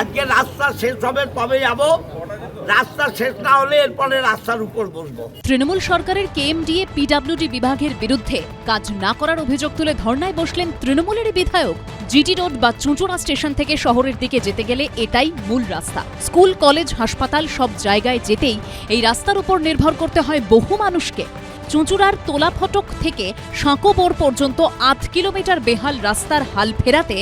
আজকে রাস্তা শেষ হবে, তবে যাব। রাস্তা শেষ না হলে এরপরে রাস্তার উপর বসবো। তৃণমূল সরকারের কেএমডিএ পিডাব্লিউডি বিভাগের বিরুদ্ধে কাজ না করার অভিযোগ তুলে ধর্নায় বসলেন তৃণমূলেরই বিধায়ক। জিটি রোড বা চুঁচুড়া স্টেশন থেকে শহরের দিকে যেতে গেলে এটাই মূল রাস্তা। স্কুল, কলেজ, হাসপাতাল সব জায়গায় যেতেই এই রাস্তার উপর নির্ভর করতে হয় বহু মানুষকে। চুঁচুড়ার তোলা ফটক থেকে সাঁকোবর পর্যন্ত আধ কিলোমিটার বেহাল রাস্তার হাল ফেরাতে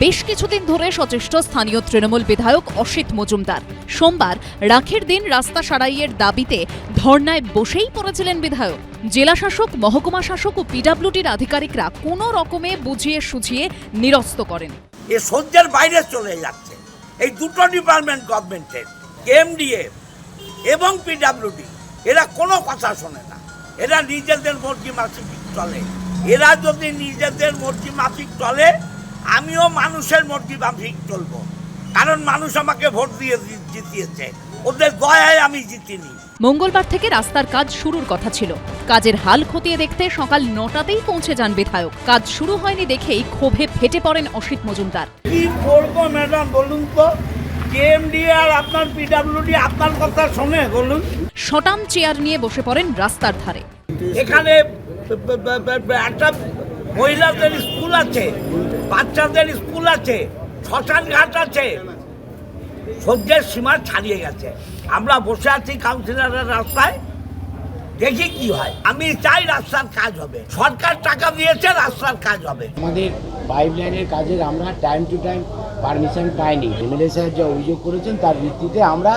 বেশ কিছুদিন ধরে সচেষ্ট স্থানীয় তৃণমূল বিধায়ক অসিত মজুমদার। সোমবার রাখের দিন রাস্তা সারাইয়ের দাবিতে ধর্নায় বসেই পড়েছিলেন বিধায়ক। জেলা শাসক, মহকুমা শাসক ও পিডাব্লিউডির আধিকারিকরা কোনো রকমে বুঝিয়ে সুঝিয়ে নিরস্ত করেন। এ সহ্যের বাইরে চলে যাচ্ছে। এই দুটো ডিপার্টমেন্ট গভর্নমেন্টের এমডিএ এবং পিডাব্লিউডি, এরা কোনো কথা শোনে না। এরা নিজেদের মর্জি মাফিক চলে। এরা যদি নিজেদের মর্জি মাফিক চলে আমিও মানুষের মর্জি মাফিক চলবো। কারণ মানুষ আমাকে ভোট দিয়ে জিতিয়েছে। ওদের দয়ায় আমি জিতিনি। মঙ্গলবার থেকে রাস্তার কাজ শুরুর কথা ছিল। কাজের হাল খতিয়ে দেখতে সকাল নটাতেই পৌঁছে যান বিধায়ক। কাজ শুরু হয়নি দেখেই ক্ষোভে ফেটে পড়েন অসিত মজুমদার। কি করব ম্যাডাম বলুন তো? কেএমডি আর আপনার পিডাব্লিউডি আপনার কথা শোনে বলুন। শটাম চেয়ার নিয়ে বসে পড়েন রাস্তার ধারে। এখানে একটা মহিলাদের স্কুল আছে বাচ্চাদের স্কুল আছে শ্মশান ঘাট আছে। সহ্যের সীমা ছাড়িয়ে গেছে। আমরা বসে আছি কাউন্সিলরের রাস্তায় দেখি কি হয়। আমি চাই রাস্তার কাজ হবে। সরকার টাকা দিয়েছে রাস্তার কাজ হবে। আমাদের পাইপ লাইনের কাজের আমরা টাইম টু টাইম পারমিশন পাইনি। এমএলএ সাহেব যা অভিযোগ করেছেন তার ভিত্তিতে আমরা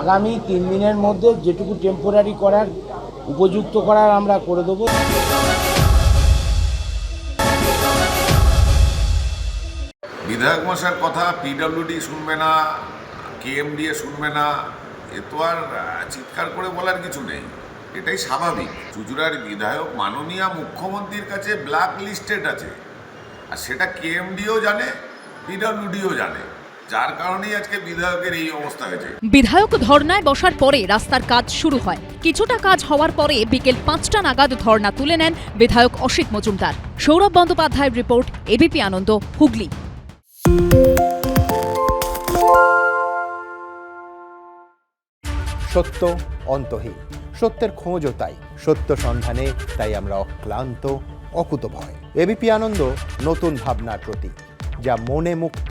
আগামী তিন দিনের মধ্যে যেটুকু টেম্পোরারি করার উপযুক্ত করার আমরা করে দেবো। বিধায়ক মশার কথা পিডব্লিউডি শুনবে না কেএমডিএ শুনবে না, এ তো আর চিৎকার করে বলার কিছু নেই। এটাই স্বাভাবিক। চুচুড়ার বিধায়ক মাননীয় মুখ্যমন্ত্রীর কাছে ব্ল্যাক লিস্টেড আছে। আর সেটা কেএমডিও জানে পিডব্লিউডিও জানে। যার কারণেই আজকে বিধায়কের এই অবস্থা হয়েছে। বিধায়ক ধর্নায় বসার পরে রাস্তার কাজ শুরু হয়। কিছুটা কাজ হওয়ার পরে বিকেল পাঁচটা নাগাদ ধর্না তুলে নেন বিধায়ক অসিত মজুমদার। সৌরভ বন্দ্যোপাধ্যায়ের রিপোর্ট এবিপি আনন্দ হুগলি। সত্য অন্তহীন। সত্যের খোঁজও তাই। সত্য সন্ধানে তাই আমরা অক্লান্ত অকুতভয়। এবিপি আনন্দ নতুন ভাবনার প্রতীক যা মনে মুক্ত